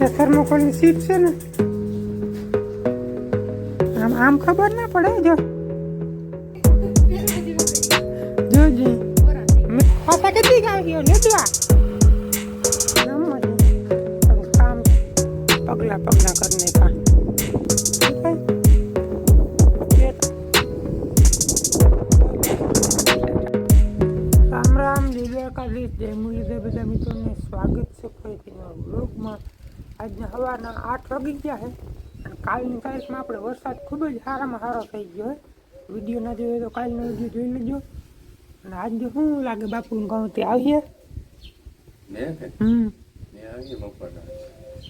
હેઠે થર્મોકોલની સીટ છે ને? આમ આમ ખબર ના પડે જો. જોજે. પાછા કેટલી ગાવ્યો લેજવા કામ પગલા પગલા કરને કા રામ રામ દીર્ઘકાલીસ જય મુરલીધર. બધા મિત્રોને સ્વાગત છે ફરીથી નવા બ્લોગમાં. આજના સવારના આઠ વાગી ગયા છે. અને કાલની તારીખમાં આપણે વરસાદ ખૂબ જ સારામાં સારો થઈ ગયો છે. વીડિયો ના જોયો તો કાલનો વીડિયો જોઈ લેજો. અને આજે શું લાગે બાપુનું ગામ તે આવીએ?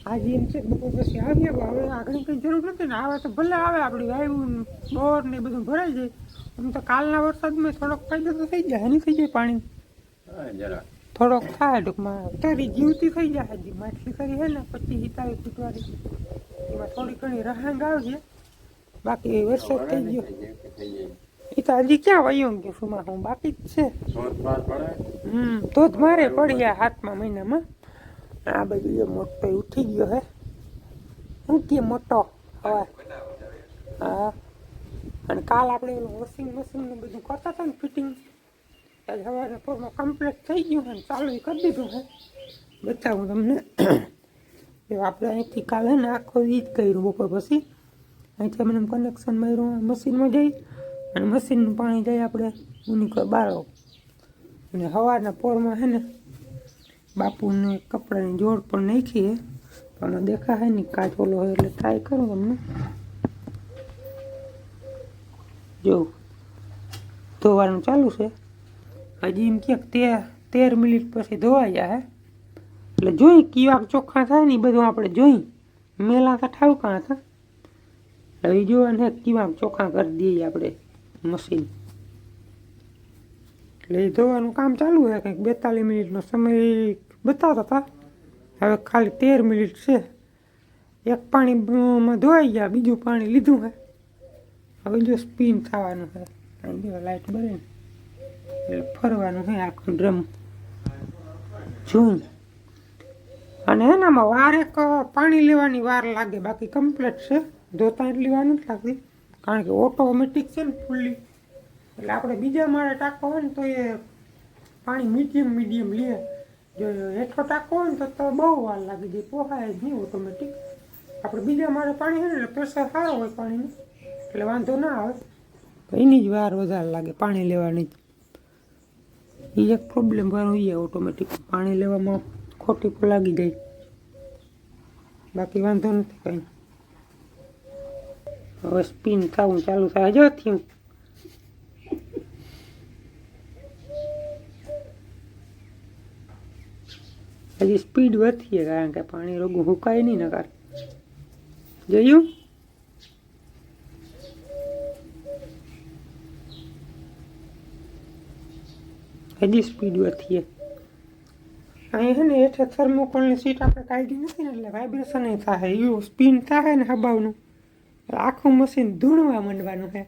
આજે એમ છે બપોર પછી આવીએ હવે આગળ કંઈ જરૂર નથી ને આવે તો ભલે આવે આપણી વાયુ બોર ને બધું ભરાઈ જાય. આમ તો કાલના વરસાદમાં થોડોક ફાયદો તો થઈ જાય નહીં થઈ જાય પાણી. હા જરા થોડોક થાય ટૂંકમાં તારી જીવતી થઈ જાય હજી માછલી કરી હે ને પછી હિતાવી ફૂટવાની એમાં થોડી ઘણી રહાંગ આવજે. બાકી વરસાદ થઈ ગયો. એ તો હજી ક્યાં વયો ગયો સુમાં હું બાકી જ છે. હમ જ મારે પડ્યા હાથમાં મહિનામાં. આ બધું એ મોટો ઉઠી ગયો હે. હું કે મોટો? હવા હા. અને કાલ આપણે ઓલું વોશિંગ મશીન ને બધું કરતા હતા ને ફિટિંગ સવારે પોરમાં કમ્પ્લીટ થઈ ગયું છે ચાલુ કરી દીધું છે. બતાવું તમને. આપણે અહીંથી કાલે ને આખો એ જ કર્યું બપોર પછી. અહીંથી અમને કનેક્શન માર્યું મશીનમાં જઈ અને મશીનનું પાણી જાય આપણે ઉની બારો. અને સવારના પોરમાં છે ને બાપુને કપડાની જોડ પણ નાખીએ પણ દેખાય નહીં કાચ ઓલો હોય એટલે ટ્રાય કરું તમને. જો, ધોવાનું ચાલુ છે. હજી એમ ક્યાંક તેર તેર મિનિટ પછી ધોવાઈ જાય એટલે જોઈ કીવાક ચોખ્ખા થાય ને એ બધું આપણે જોઈ. મેલા તો ઠાવકા હતા. એટલે એ જોવાને કીવાક ચોખ્ખા કરી દઈએ આપણે મશીન એટલે એ ધોવાનું કામ ચાલુ છે કંઈક બેતાલીસ મિનિટનો સમય બતાવતા હતા. હવે ખાલી તેર મિનિટ છે. એક પાણીમાં ધોવાઈ ગયા, બીજું પાણી લીધું છે હવે જો સ્પિન થવાનું છે લાઇટ બરે ને એટલે ફરવાનું છે આખું ડ્રમ. જોઈ અને એનામાં વાર એક પાણી લેવાની વાર લાગે, બાકી કમ્પ્લીટ છે. ધોતા એટલી વાર નથી લાગતી કારણ કે ઓટોમેટિક છે ને ફૂલ્લી. એટલે આપણે બીજા માળે ટાંકો હોય ને તો એ પાણી મીડિયમ મીડિયમ લે. જો હેઠો ટાંકો હોય ને તો તો બહુ વાર લાગી જાય પોહાય જ નહીં ઓટોમેટિક આપણે બીજા માળે પાણી હોય ને એટલે પ્રેશર સારો હોય પાણીનું. એટલે વાંધો ના આવે. એની જ વાર વધારે લાગે પાણી લેવાની જ. એ એક પ્રોબ્લેમ વાળું એ ઓટોમેટિક પાણી લેવામાં ખોટી લાગી જાય. બાકી વાંધો નથી કંઈ. હવે સ્પિન થવું ચાલુ થાય. જો થયું. હજી સ્પીડ વધીએ કારણ કે પાણી રોગું હુકાય નહીં નકાર જોયું? હજી સ્પીડ વધીએ અહીં છે ને હેઠે થર્મોકોલની સીટ આપણે કાઢી નથી ને એટલે વાઇબ્રેશન થાય. એવું સ્પિન થાય ને હબાવનું. આખું મશીન ધૂણવા માંડવાનું છે.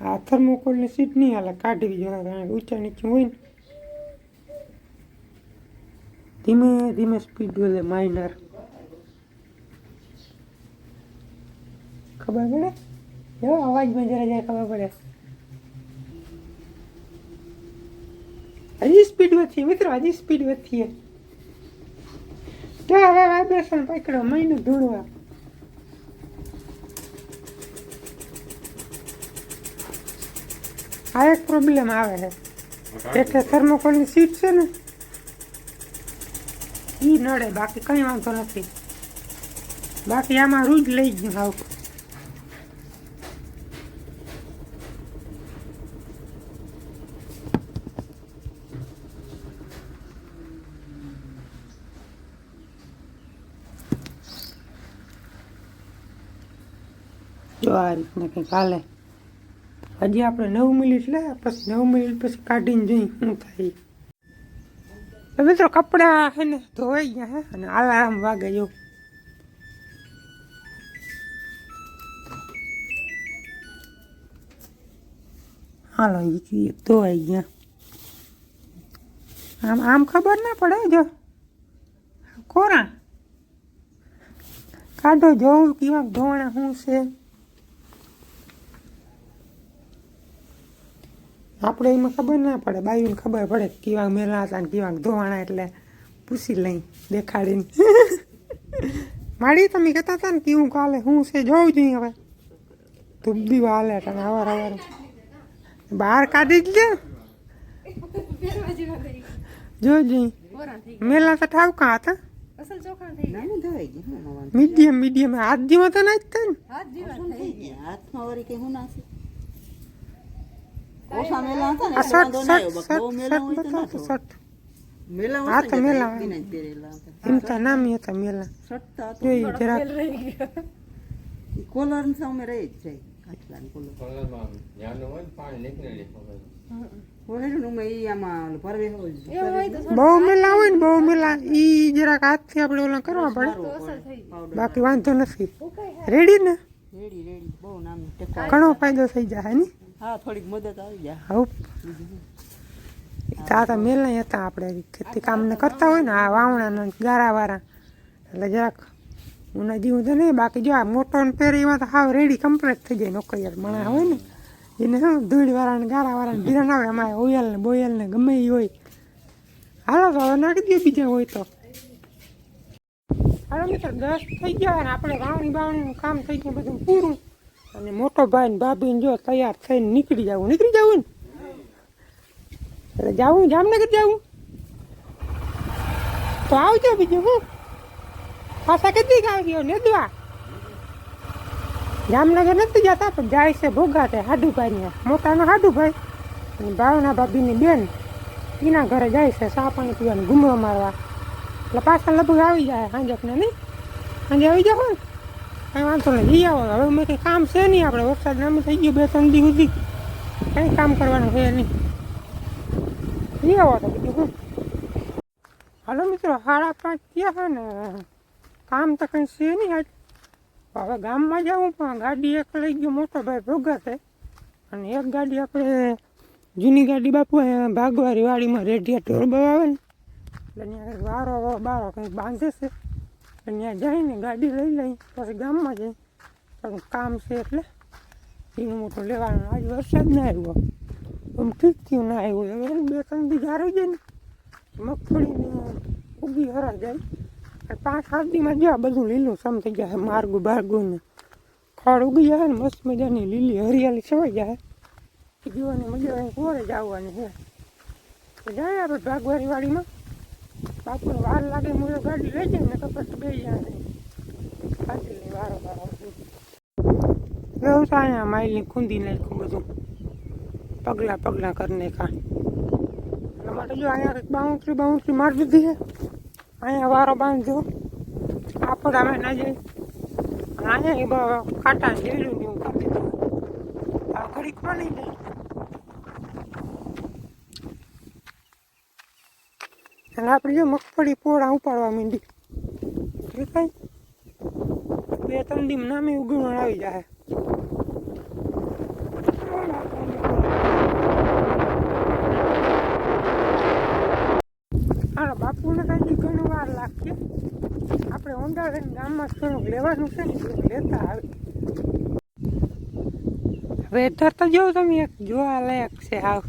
આ થર્મોકોલની સીટ નહીં હાલે, કાઢવી જોઈએ ઊંચા નીચે હોય ને. ધીમે ધીમે સ્પીડ વધે માઇનર ખબર પડે? એવો અવાજમાં જરા જરા ખબર પડે. હજી સ્પીડ વધી મિત્રો હજી સ્પીડ વધીએ તો હવે વાઇબ્રેશન પકડો મહિનું ધૂણવા. આ એક પ્રોબ્લેમ આવે છે. એટલે થર્મોકોલની સીટ છે ને ઈ નડે બાકી કંઈ વાંધો નથી. બાકી આમાં રૂજ લઈ ગયું હાવ આ રીતના કંઈક હાલે હજી આપણે નવ મિનિટ લે, પછી નવ મિનિટ પછી કાઢીને જોઈ શું થાય. તો મિત્રો, કપડાં હે ને ધોવાઈ ગયા હે, અને અલાર્મ વાગે જો. હાલો, ઈ ધોવાઈ ગયા. આમ આમ ખબર ના પડે જો. કોરા કાઢો જોઉં કેવા ધોવાણા શું છે. આપણે એમાં ખબર ના પડે બાયુને ખબર પડે કે કેવા મેલા હતા ને કેવા ધોવાણા એટલે પૂછી લઈ દેખાડીને. માડી તમે કહેતા હતા ને કેવું કાલે શું છે જોઉં જોઈએ હવે. ધૂપ દીવા તમે અવાર અવાર બહાર કાઢી જ લે. જોજે મેલા તો ઠાવકા હતા. હું મીડિયમ મીડિયમ. હાથ જેવા તો ના જ થાય ને. હાથમાં વળી કઈ હું નાખી ઓછા મેલા હતા ને આ એટલે શર્ટ વાંધો ના આવ્યો બાકી બહુ મેલા હોય તો ના બતાવો મેલા હા તો ને મેલા. એકબીને જ પહેરેલા હતા એમ તો નામી હતા મેલા શર્ટ તો હતું. રહી કોલર સામે રહી જ જાય કોલર કલરમાં હોય પાણી તો બહુ મેલા હોય ને બહુ મેલા ઈ જરાક હાથથી આપણે ઓલા કરવા પડે બાકી વાંધો નથી રેડી ને રેડી રેડી બહુ નામ ઘણો ફાયદો થઈ જાય ને હા, થોડીક મદદ આવી જાય. હવ આ તો મેલા હતા આપણે ખેતી કામને કરતા હોય ને, આ વાવણા ગારાવાળા એટલે જરાક ઉના જેવું તો નહીં, બાકી જો આ મોટો ને તો હાવ રેડી કમ્પ્લીટ થઈ જાય નોકરિયાત મણા હોય ને, એને શું ધૂળ વાળા ને ગારા વાળા ને આવે અમારે ઓયલ ને બોયલ ને ગમે એ હોય. હાલો તો હવે નાખી દો બીજા હોય તો. હાલો મિત્ર, દસ થઈ ગયા ને આપણે વાવણી બાવણીનું કામ થઈ ગયું બધું પૂરું. અને મોટો ભાઈ ને ભાભી ને જો તૈયાર થઈને નીકળી જવું નીકળી જવું ને? એટલે જાવું જામનગર જાવું તો આવજો બીજું, હું. પાછા કેટલી આવજો નેદવા. જામનગર નથી જતા, પણ જાય છે ભોગાતે હાડુભાઈ ને મોટાનો હાડુભાઈ. અને ભાવના ભાભીની બેન. એના ઘરે જાય છે ચા પાણી પીવાનું ઘૂમરો મારવા. એટલે પાછા લગભગ આવી જાય સાંજકને નહીં? સાંજે આવી જાવ ને? કાંઈ વાંધો નહીં. જઈ આવો. હવે મેં કંઈ કામ છે નહીં આપણે. વરસાદ નામે થઈ ગયો, બે ત્રણ દી સુધી. કંઈ કામ કરવાનું છે નહીં. જઈ આવો તો બીજું શું? હાલો મિત્રો, સાડા પાંચ થયા છે ને. કામ તો કંઈ છે નહીં આજ. હવે ગામમાં જવું પણ ગાડી એક લઈ ગયો, મોટો ભાઈ ભોગા છે. અને એક ગાડી આપણે જૂની ગાડી બાપુ ભાગવારી વાડીમાં રેઢિયા ઢોર આવે ને. એટલે વારો વારો કંઈક બાંધે છે. ત્યાં જઈને ગાડી લઈ લઈ પછી ગામમાં જઈ. પણ કામ છે એટલે એનું મોટું લેવાનું. આજ વરસાદ ના આવ્યો. આમ ઠીક થયું ના આવ્યું. હવે બે ત્રણ દી ગારું જાય ને, મગફળીને ઉગી હરા જાય. પાંચ સાત દીમાં જ્યાં બધું લીલું સમ થઈ જાય, માર્ગું બાર્ગું ને. ખડ ઉગી જાય ને, મસ્ત મજાની લીલી હરિયાળી છવાઈ જાય. જીવાની મજા કોરે જ આવવાની છે. જાય આપણે ભાગવારી વાડીમાં બાપુને વાર લાગે મુજો ગાડી લઈ જાય ને પછી બે જાય સાચી વારો વારો વ્યવસાય માઇલની ખૂંદી નાખ્યું બધું. પગલા પગલા કરી નાખ્યા. એટલા માટે જો અહીંયા કંઈક બાઉન્ડ્રી બાઉન્ડ્રી મારી દીધી અહીંયા વારો બાંધ્યો અમે ના જઈ અહીંયા કાંટા જેલું ને એવું કરી દીધું. આ ઘડીકમાં નહીં જાય અને આપણે જો મગફળી પોળા ઉપાડવા માંડી. દેખાય બે ત્રણ દી નામે ઉગવણ આવી જાય હાલો, બાપુને કાંઈ ઘણી વાર લાગશે. આપણે ઊંડા ગામમાં થોડુંક લેવાનું છે ને લેતા આવે. વેધર તો જોઉં તમે, એક જોવા લાયક છે હાવ.